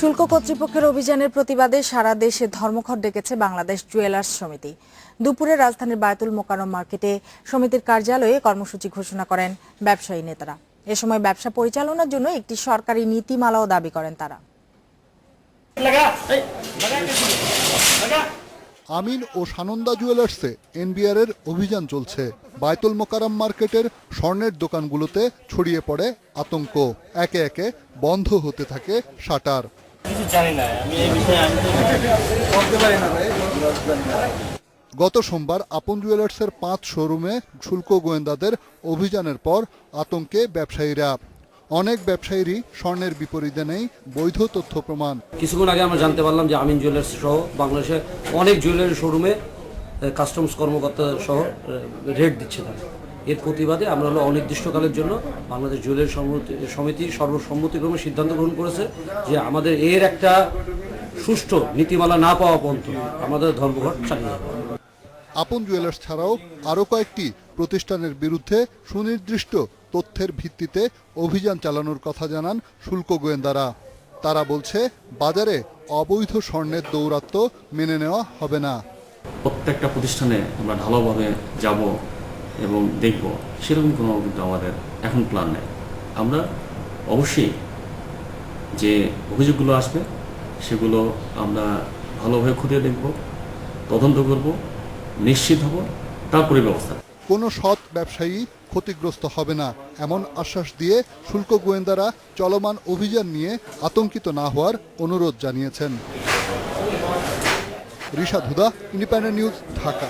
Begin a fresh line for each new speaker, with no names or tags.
শুল্ক কর্তৃপক্ষের অভিযানের প্রতিবাদে সারা দেশে ধর্মঘট ডেকেছে বাংলাদেশ জুয়েলার্স সমিতি। দুপুরে রাজধানীর বায়তুল মোকারম মার্কেটে সমিতির কার্যালয়ে কর্মসূচি ঘোষণা করেন ব্যবসায়ী নেতারা। এ সময় ব্যবসা পরিচালনার জন্য একটি সরকারি নীতিমালাও দাবি করেন তারা।
আমিন ও সানন্দা জুয়েলার্সে এনবিআর এর অভিযান চলছে। বায়তুল মোকারম মার্কেটের স্বর্ণের দোকানগুলোতে ছড়িয়ে পড়ে আতঙ্ক। একে একে বন্ধ হতে থাকে শাটার।
কিছু জানি না আমি এই বিষয়ে আমি
গত সোমবার আপন জুয়েলার্সের পাঁচ শোরুমে শুল্ক গোয়েন্দাদের অভিযানের পর আতঙ্কে ব্যবসায়ীরা। অনেক ব্যবসায়ীরই স্বর্ণের বিপরীতে নেই বৈধ তথ্য প্রমাণ।
কিছুক্ষণ আগে আমরা জানতে পারলাম যে আমিন জুয়েলার্স সহ বাংলাদেশে অনেক জুয়েলারি শোরুমে কাস্টমস কর্মকর্তা সহ রেট দিচ্ছে তারা। এর প্রতিবাদে আমরা হলো অনির্দিষ্টকালের জন্য বাংলাদেশ জুয়েলারি সমিতি- সমিতি সর্বসম্মতিক্রমে সিদ্ধান্ত গ্রহণ করেছে যে আমাদের এর একটা সুষ্ঠু নীতিমালা না পাওয়া পর্যন্ত আমাদের ধর্মঘট চালিয়ে যাবে।
আপন জুয়েলার্স ছাড়াও আরও কয়েকটি প্রতিষ্ঠানের বিরুদ্ধে সুনির্দিষ্ট তথ্যের ভিত্তিতে অভিযান চালানোর কথা জানান শুল্ক গোয়েন্দারা। তারা বলছে বাজারে অবৈধ স্বর্ণের দৌরাত্ম্য মেনে নেওয়া হবে না।
প্রত্যেকটা প্রতিষ্ঠানে আমরা ঢালাওভাবে যাব। এবং দেখব। সেরকম কোনো কিন্তু আমাদের এখন প্ল্যান নেই। আমরা অবশ্যই যে অভিযোগগুলো আসবে, সেগুলো আমরা ভালোভাবে খুঁটিয়ে দেখব, তদন্ত করব, নিশ্চিত হব, তারপরে ব্যবস্থা।
কোনো সৎ ব্যবসায়ী ক্ষতিগ্রস্ত হবে না, এমন আশ্বাস দিয়ে শুল্ক গোয়েন্দারা চলমান অভিযান নিয়ে আতঙ্কিত না হওয়ার অনুরোধ জানিয়েছেন। Rishad Huda independent news Dhaka.